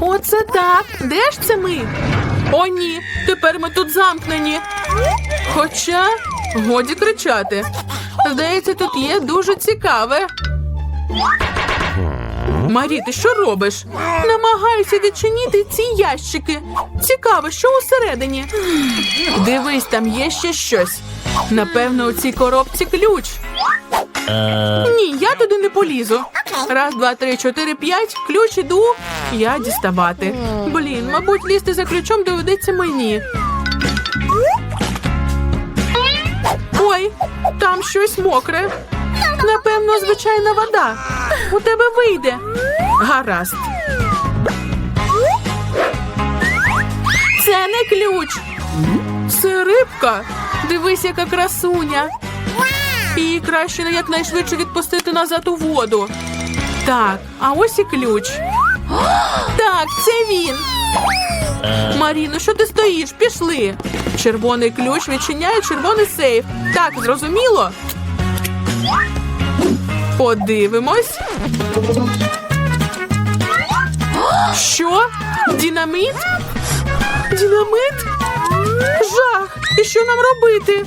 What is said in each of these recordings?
Оце так. Де ж це ми? О, ні, тепер ми тут замкнені. Хоча годі кричати. Здається, тут є дуже цікаве. Марі, ти що робиш? Намагаюся відчинити ці ящики. Цікаво, що усередині. Дивись, там є ще щось. Напевно, у цій коробці ключ. Ні, я туди не полізу. Раз, два, три, чотири, п'ять. Ключ іду. Я діставати. Блін, мабуть, лізти за ключом доведеться мені. Ой, там щось мокре. Напевно, звичайна вода. У тебе вийде. Гаразд. Це не ключ. Це рибка. Дивись, яка красуня. Її краще не якнайшвидше відпустити назад у воду. Так, а ось і ключ. Так, це він. Маріно, що ти стоїш? Пішли. Червоний ключ відчиняє червоний сейф. Так, зрозуміло? Подивимось. Що? Динаміт? Динамит? Жах! І що нам робити?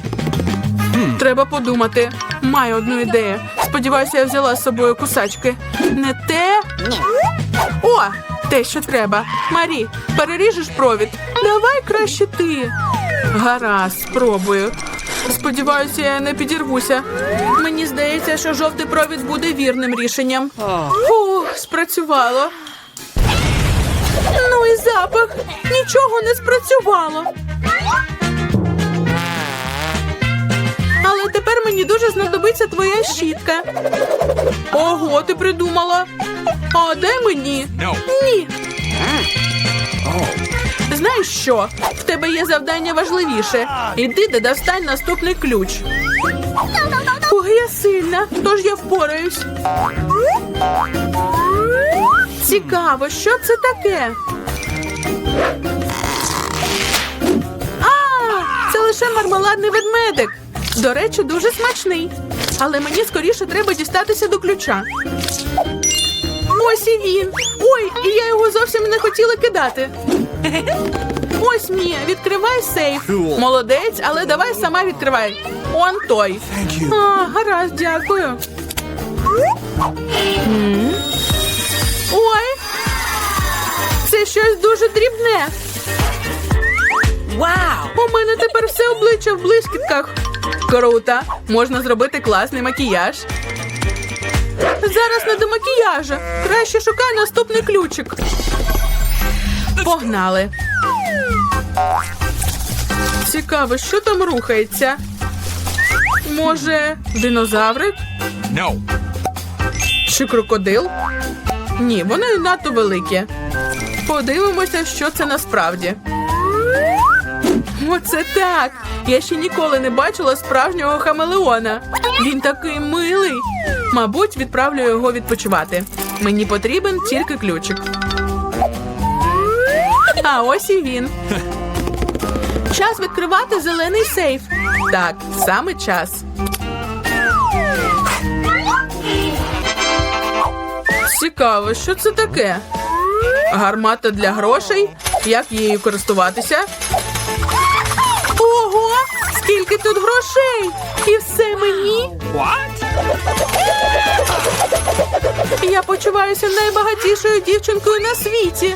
Треба подумати. Маю одну ідею. Сподіваюся, я взяла з собою кусачки. Не те. О, те, що треба. Марі, переріжеш провід. Давай краще ти. Гаразд, спробую. Сподіваюся, я не підірвуся. Мені здається, що жовтий провід буде вірним рішенням. Фух, спрацювало. Ну і запах. Нічого не спрацювало. Але тепер мені дуже знадобиться твоя щітка. Ого, ти придумала. А де мені? Ні. Знаєш що? В тебе є завдання важливіше. Іди де достань наступний ключ. Ой, я сильна, тож я впораюсь. Цікаво, що це таке? А, це лише мармеладний ведмедик. До речі, дуже смачний. Але мені скоріше треба дістатися до ключа. Ось і він. Ой, і я його зовсім не хотіла кидати. Ось Мія, відкривай сейф. Молодець, але давай сама відкривай. Он той. А, гаразд, дякую. Ой. Це щось дуже дрібне. Wow! У мене тепер все обличчя в блискітках. Круто! Можна зробити класний макіяж. Зараз не до макіяжа. Краще шукай наступний ключик. Погнали. Цікаво, що там рухається. Може, динозаврик? No. Чи крокодил? Ні, вони надто великі. Подивимося, що це насправді. Оце так! Я ще ніколи не бачила справжнього хамелеона. Він такий милий. Мабуть, відправлю його відпочивати. Мені потрібен тільки ключик. А ось і він. Час відкривати зелений сейф. Так, саме час. Цікаво, що це таке? Гармата для грошей? Як її користуватися? Ого! Скільки тут грошей! І все мені! What? Я почуваюся найбагатішою дівчинкою на світі.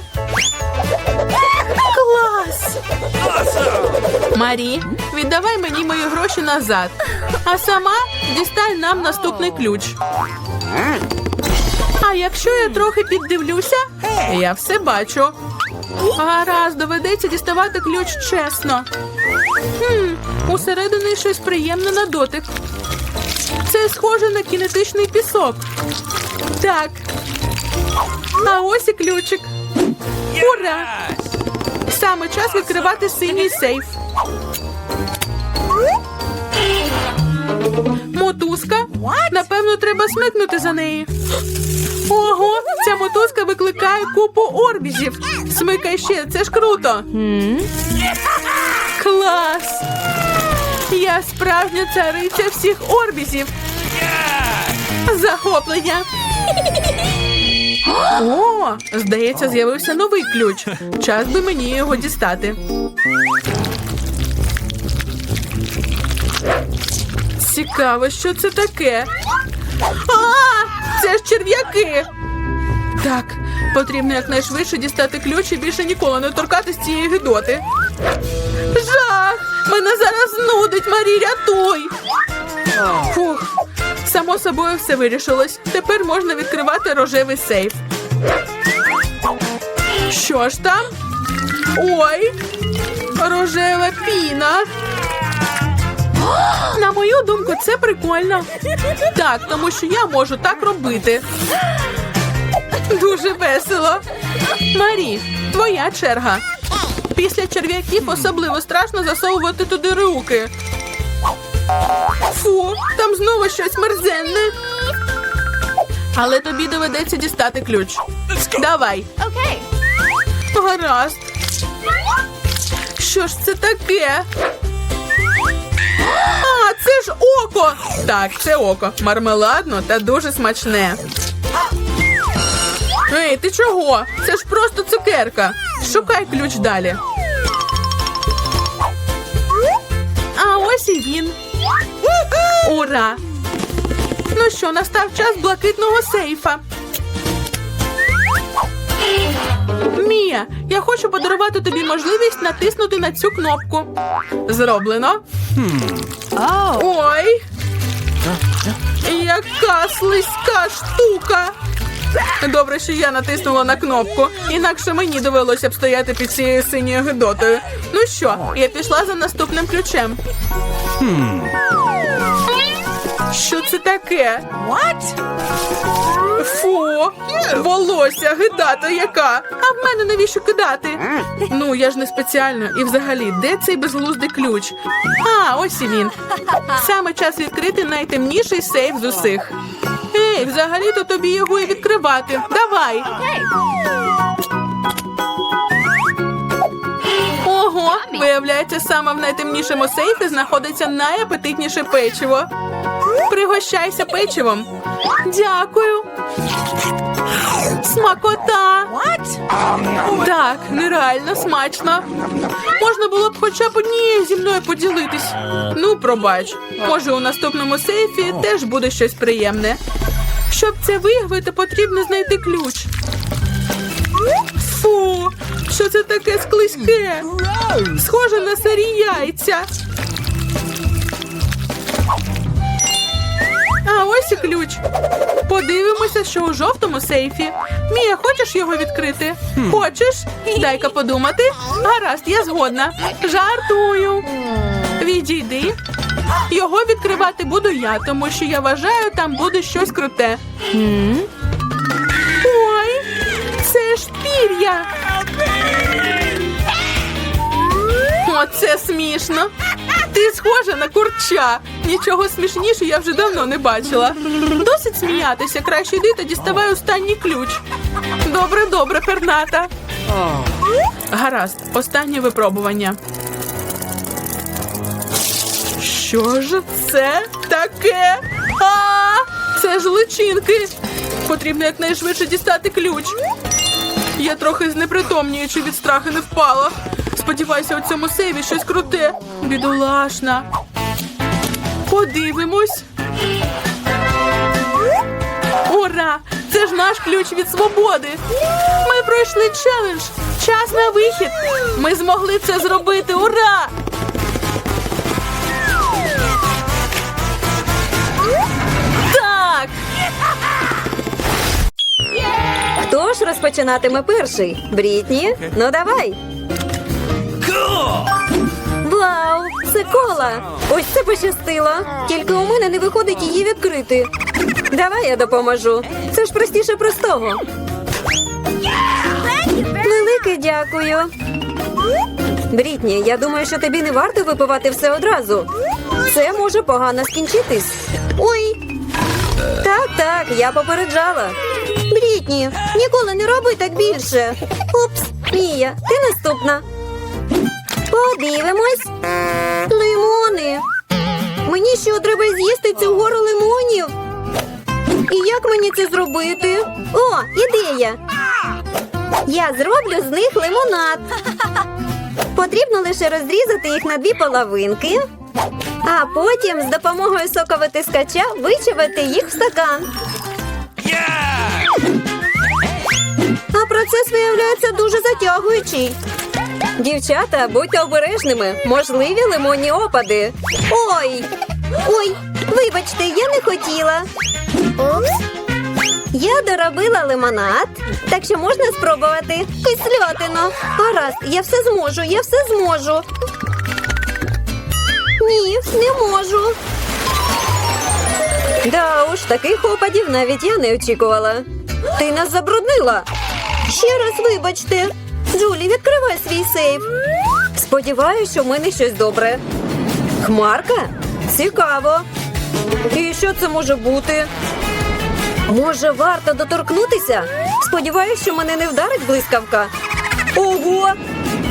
Марі, віддавай мені мої гроші назад, а сама дістай нам наступний ключ. А якщо я трохи піддивлюся, я все бачу. Гаразд, доведеться діставати ключ чесно. Хм, усередині щось приємне на дотик. Це схоже на кінетичний пісок. Так. А ось і ключик. Ура! Саме час відкривати синій сейф. Мотузка? Напевно, треба смикнути за неї. Ого, ця мотузка викликає купу орбізів. Смикай ще, це ж круто. Клас! Я справжня цариця всіх орбізів. Захоплення. О, здається, з'явився новий ключ. Час би мені його дістати. Цікаво, що це таке. А, це ж черв'яки. Так, потрібно якнайшвидше дістати ключ і більше ніколи не торкатись цієї гидоти. Жах! Мене зараз нудить, Марі, рятуй! Фух, само собою все вирішилось. Тепер можна відкривати рожевий сейф. Що ж там? Ой, рожева піна. На мою думку, це прикольно. Так, тому що я можу так робити. Дуже весело. Марі, твоя черга. Після черв'яків особливо страшно засовувати туди руки. Фу, там знову щось мерзенне. Але тобі доведеться дістати ключ. Давай. Okay. Гаразд. Що ж це таке? А, це ж око. Так, це око. Мармеладно та дуже смачне. Ей, ти чого? Це ж просто цукерка. Шукай ключ далі. А ось і він. Ура! Ну що, настав час блакитного сейфа. Мія, я хочу подарувати тобі можливість натиснути на цю кнопку. Зроблено. Ой. Яка слизька штука. Добре, що я натиснула на кнопку, інакше мені довелося б стояти під цією синьою гидотою. Ну що, я пішла за наступним ключем. Що це таке? What? Фу, волосся, гидата яка. А в мене навіщо кидати? Ну, я ж не спеціально. І взагалі, де цей безглуздий ключ? А, ось і він. Саме час відкрити найтемніший сейф з усіх. Ей, взагалі-то тобі його і відкривати. Давай. Ого, виявляється, саме в найтемнішому сейфі знаходиться найапетитніше печиво. Пригощайся печивом. Дякую. Смакота. Так, нереально смачно. Можна було б хоча б однією зі мною поділитись. Ну, пробач. Може, у наступному сейфі теж буде щось приємне. Щоб це виявити, потрібно знайти ключ. Фу, що це таке склизьке? Схоже на сирі яйця. А ось і ключ. Подивимося, що у жовтому сейфі. Мія, хочеш його відкрити? Хочеш? Дай-ка подумати. Гаразд, я згодна. Жартую. Відійди. Його відкривати буду я, тому що я вважаю, там буде щось круте. Ой, це ж пір'я. Оце смішно. Ти схожа на курча. Нічого смішніше я вже давно не бачила. Досить сміятися. Краще йди та діставай останній ключ. Добре, добре, перната. Гаразд, останнє випробування. Що ж це таке? А, це ж личинки. Потрібно якнайшвидше дістати ключ. Я трохи знепритомнюю, чи від страху не впала. Сподіваюся, у цьому сейві щось круте. Бідолашна. Подивимось. Ура! Це ж наш ключ від свободи. Ми пройшли челендж. Час на вихід. Ми змогли це зробити. Ура! Так! Хто ж розпочинатиме перший? Брітні? Ну давай. Вау! Це кола! Ось це пощастило. Тільки у мене не виходить її відкрити. Давай я допоможу. Це ж простіше простого. Велике дякую. Брітні, я думаю, що тобі не варто випивати все одразу. Це може погано скінчитись. Ой, так, так, я попереджала. Брітні, ніколи не роби так більше. Упс, Мія, ти наступна. Подивимось. Лимони. Мені що треба з'їсти цю гору лимонів? І як мені це зробити? О, ідея! Я зроблю з них лимонад. Потрібно лише розрізати їх на дві половинки, а потім з допомогою соковитискача вичавити їх в стакан. А процес виявляється дуже затягуючий. Дівчата, будьте обережними, можливі лимонні опади. Ой! Ой, вибачте, я не хотіла. Я доробила лимонад, так що можна спробувати кислятину. Гаразд, я все зможу, я все зможу. Ні, не можу. Да уж, таких опадів навіть я не очікувала. Ти нас забруднила. Ще раз вибачте. Джулі, відкривай свій сейф. Сподіваюся, що в мене щось добре. Хмарка? Цікаво. І що це може бути? Може, варто доторкнутися? Сподіваюсь, що мене не вдарить блискавка. Ого!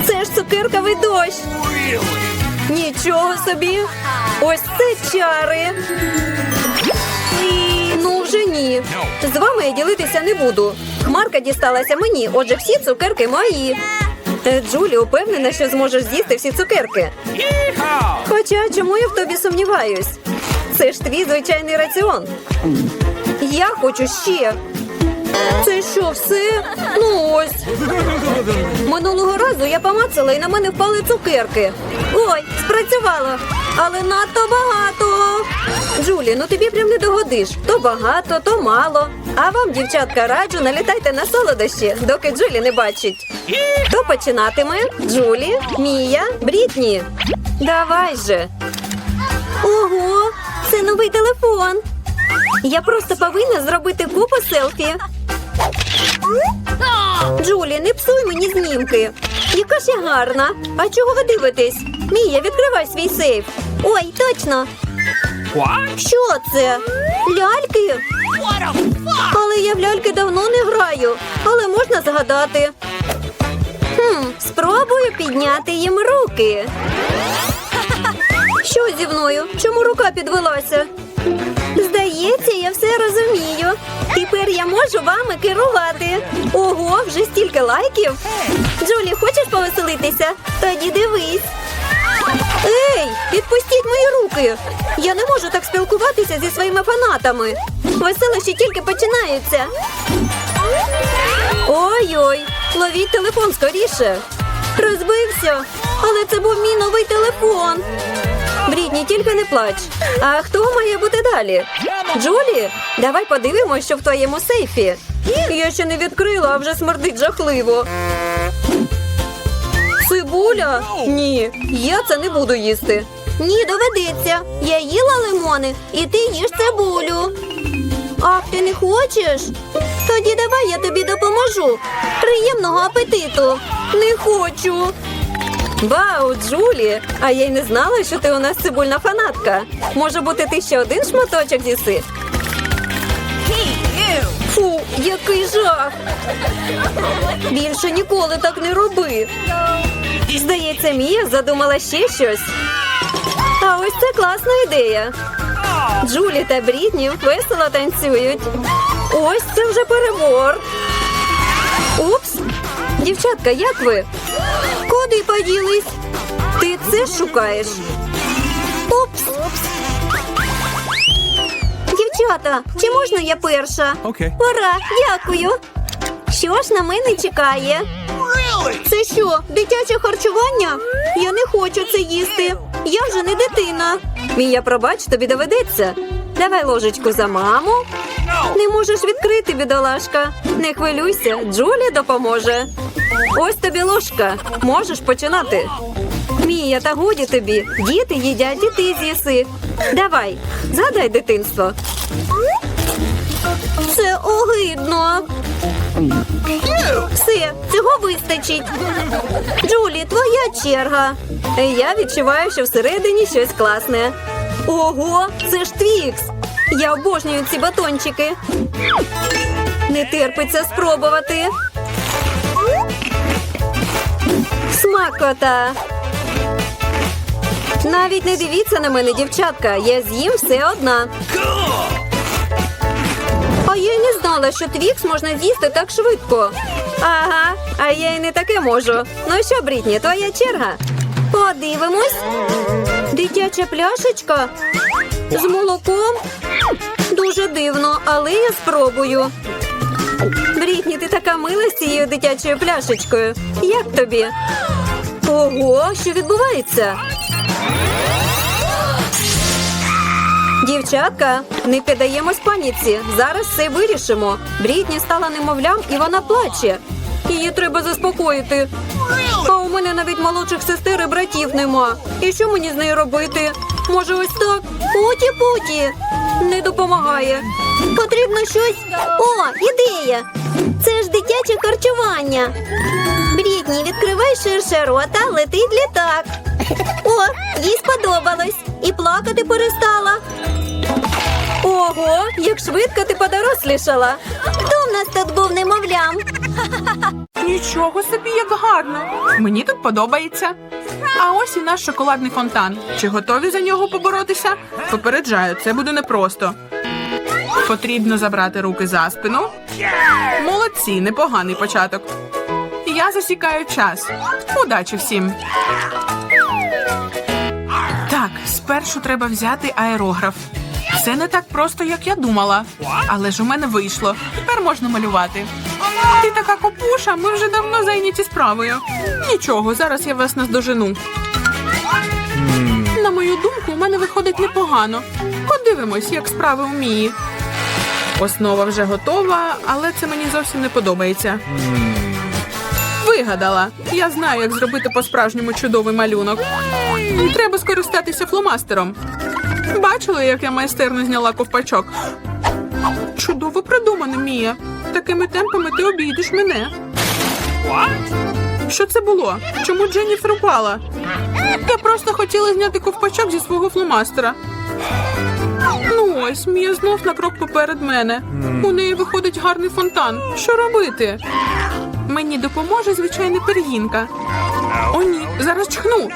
Це ж цукерковий дощ. Нічого собі. Ось це чари. Ну, вже ні. З вами я ділитися не буду. Хмарка дісталася мені, отже, всі цукерки мої. Е, Джулі упевнена, що зможеш з'їсти всі цукерки. Хоча чому я в тобі сумніваюсь? Це ж твій звичайний раціон. Я хочу ще. Це що, все? Ну ось. Минулого разу я помацала і на мене впали цукерки. Ой, спрацювало. Але надто багато. Джулі, ну тобі прям не догодиш. То багато, то мало. А вам, дівчатка, раджу, налітайте на солодощі, доки Джулі не бачить. Хто починатиме? Джулі, Мія, Брітні. Давай же. Ого, це новий телефон. Я просто повинна зробити купу селфі. Джулі, не псуй мені знімки. Яка ж я гарна. А чого ви дивитесь? Мія, відкривай свій сейф. Ой, точно. Що це? Ляльки? Але я в ляльки давно не граю, але можна згадати. Хм, спробую підняти їм руки. Що зі мною? Чому рука підвелася? Здається, я все розумію. Тепер я можу вами керувати. Ого, вже стільки лайків. Джулі, хочеш повеселитися? Тоді дивись. Ей, відпустіть мої руки. Я не можу так спілкуватися зі своїми фанатами. Веселощі тільки починаються. Ой-ой, ловіть телефон скоріше. Розбився, але це був мій новий телефон. Брітні, тільки не плач. А хто має бути далі? Джулі, давай подивимось, що в твоєму сейфі. Я ще не відкрила, а вже смердить жахливо. Цибуля? Ні, я це не буду їсти. Ні, доведеться. Я їла лимони, і ти їш цибулю. Ах, ти не хочеш? Тоді давай я тобі допоможу. Приємного апетиту. Не хочу. Вау, Джулі! А я й не знала, що ти у нас цибульна фанатка. Може бути, ти ще один шматочок з'їси? Який жах! Більше ніколи так не роби. Здається, Мія задумала ще щось. А ось це класна ідея. Джулі та Брітні весело танцюють. Ось це вже перебор. Упс. Дівчатка, як ви? Куди поділись? Ти це шукаєш? Дівчата, чи можна я перша? Окей. Ура, дякую. Що ж на мене чекає? Це що, дитяче харчування? Я не хочу це їсти. Я вже не дитина. Мія, пробач, тобі доведеться. Давай ложечку за маму. Не можеш відкрити, бідолашка. Не хвилюйся, Джулі допоможе. Ось тобі ложка. Можеш починати. Мія, та годі тобі. Діти їдять, і ти з'їси. Давай, згадай дитинство. Огидно. Все, цього вистачить. Джулі, твоя черга. Я відчуваю, що всередині щось класне. Ого, це ж твікс. Я обожнюю ці батончики. Не терпиться спробувати. Смакота. Навіть не дивіться на мене, дівчатка. Я з'їм все одна. А я й не знала, що твікс можна з'їсти так швидко. Ага, а я й не таке можу. Ну що, Брітні, твоя черга? Подивимось. Дитяча пляшечка з молоком. Дуже дивно, але я спробую. Брітні, ти така мила з цією дитячою пляшечкою. Як тобі? Ого, що відбувається? Дівчатка, не піддаємось паніці. Зараз все вирішимо. Брітні стала немовлям і вона плаче. Її треба заспокоїти. А у мене навіть молодших сестер і братів нема. І що мені з нею робити? Може, ось так? Путі-путі. Не допомагає. Потрібно щось. О, ідея! Це ж дитяче харчування. Брітні, відкривай ширше рота, летить літак. О, їй сподобалось. І плакати перестала. Ого, як швидко ти подорослішала. Хто в нас тут був немовлям? Нічого собі, як гарно. Мені тут подобається. А ось і наш шоколадний фонтан. Чи готові за нього поборотися? Попереджаю, це буде непросто. Потрібно забрати руки за спину. Молодці, непоганий початок. Я засікаю час. Удачі всім. Спершу треба взяти аерограф. Це не так просто, як я думала. Але ж у мене вийшло. Тепер можна малювати. Ти така копуша, ми вже давно зайняті справою. Нічого, зараз я вас наздожену. На мою думку, у мене виходить непогано. Подивимось, як справи Мії. Основа вже готова, але це мені зовсім не подобається. Вигадала. Я знаю, як зробити по-справжньому чудовий малюнок. Треба скористатися фломастером. Бачили, як я майстерно зняла ковпачок? Чудово придумано, Мія. Такими темпами ти обійдеш мене. Що це було? Чому Дженніфер упала? Я просто хотіла зняти ковпачок зі свого фломастера. Ну ось, Мія знов на крок поперед мене. У неї виходить гарний фонтан. Що робити? Мені допоможе звичайна пергінка. О, ні, зараз чхну.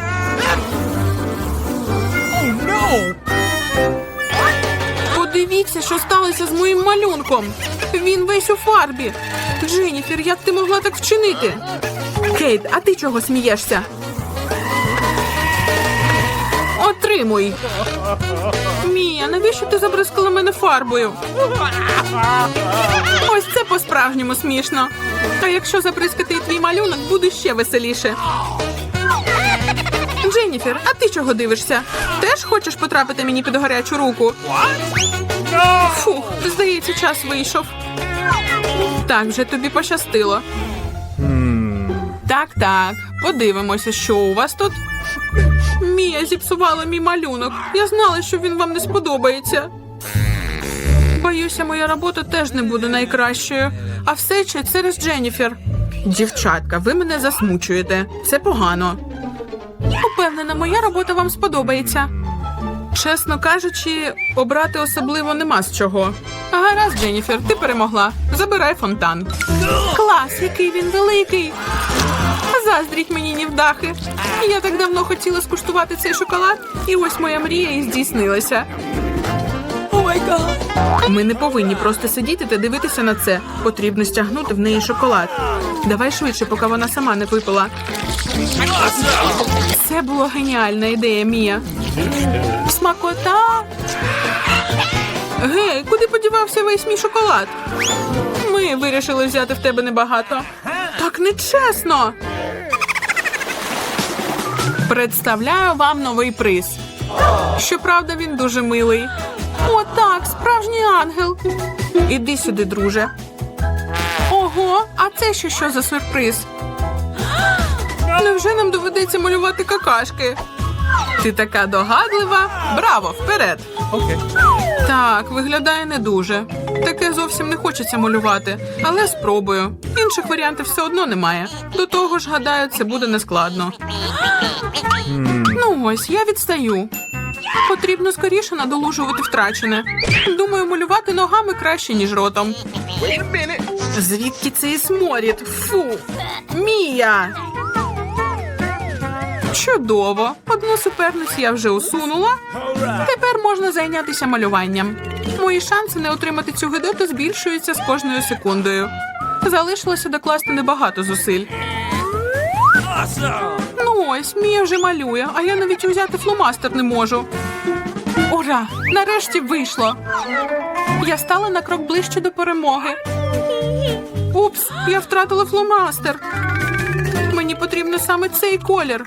Подивіться, що сталося з моїм малюнком. Він весь у фарбі. Дженіфер, як ти могла так вчинити? Кейт, а ти чого смієшся? Отримуй. Мія, навіщо ти забризкала мене фарбою? Ось це по-справжньому смішно. А якщо забризкати і твій малюнок, буде ще веселіше. Дженніфер, а ти чого дивишся? Теж хочеш потрапити мені під гарячу руку? Фух, здається, час вийшов. Так, вже тобі пощастило. Так, так, подивимося, що у вас тут. Мія зіпсувала мій малюнок. Я знала, що він вам не сподобається. Боюся, моя робота теж не буде найкращою. А все ще через Дженніфер. Дівчатка, ви мене засмучуєте. Це погано. Упевнена, моя робота вам сподобається. Чесно кажучи, обрати особливо нема з чого. Гаразд, Дженніфер, ти перемогла. Забирай фонтан. Клас, який він великий. Заздріть мені нівдахи. Я так давно хотіла скуштувати цей шоколад, і ось моя мрія і здійснилася. Ми не повинні просто сидіти та дивитися на це. Потрібно стягнути в неї шоколад. Давай швидше, поки вона сама не випила. Це була геніальна ідея, Мія. Смакота. Гей, куди подівався весь мій шоколад? Ми вирішили взяти в тебе небагато. Так нечесно. Представляю вам новий приз. Щоправда, він дуже милий. О, так, справжній ангел. Іди сюди, друже. Ого, а це ще що за сюрприз? Невже нам доведеться малювати какашки? Ти така догадлива. Браво, вперед! Так, виглядає не дуже. Таке зовсім не хочеться малювати, але спробую. Інших варіантів все одно немає. До того ж, гадаю, це буде нескладно. Ну ось, я відстаю. Потрібно скоріше надолужувати втрачене. Думаю, малювати ногами краще, ніж ротом. Звідки цей сморід? Фу. Мія. Чудово! Одну суперницю я вже усунула. Тепер можна зайнятися малюванням. Мої шанси не отримати цю гидоту збільшуються з кожною секундою. Залишилося докласти небагато зусиль. Ось, Мія вже малює, а я навіть взяти фломастер не можу. Ура! Нарешті вийшло. Я стала на крок ближче до перемоги. Упс, я втратила фломастер. Мені потрібно саме цей колір.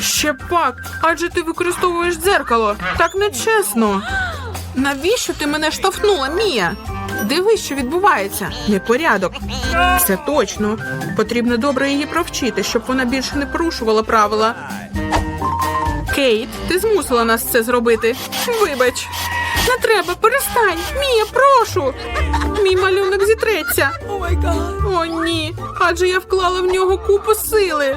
Ще пак, адже ти використовуєш дзеркало. Так нечесно. Навіщо ти мене штовхнула, Мія? Дивись, що відбувається. Непорядок. Це точно. Потрібно добре її провчити, щоб вона більше не порушувала правила. Кейт, ти змусила нас це зробити. Вибач. Не треба, перестань. Мія, прошу. Мій малюнок зітреться. О, ні. Адже я вклала в нього купу сили.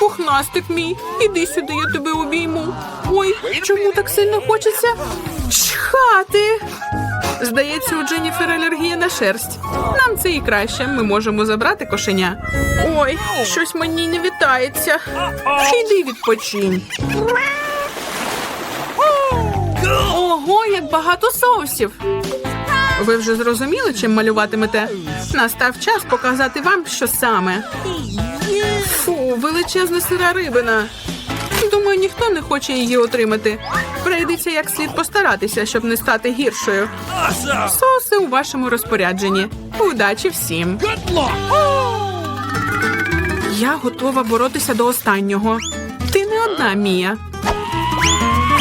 Пухнастик мій, іди сюди, я тебе обійму. Ой, чому так сильно хочеться? Чхати. Здається, у Дженніфер алергія на шерсть. Нам це і краще. Ми можемо забрати кошеня. Ой, щось мені не вітається. Іди відпочинь. Ого, як багато соусів. Ви вже зрозуміли, чим малюватимете? Настав час показати вам, що саме. Фу, величезна сира рибина. Думаю, ніхто не хоче її отримати. Прийдеться як слід постаратися, щоб не стати гіршою. Соуси у вашому розпорядженні. Удачі всім. Я готова боротися до останнього. Ти не одна, Мія.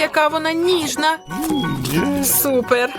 Яка вона ніжна. Супер.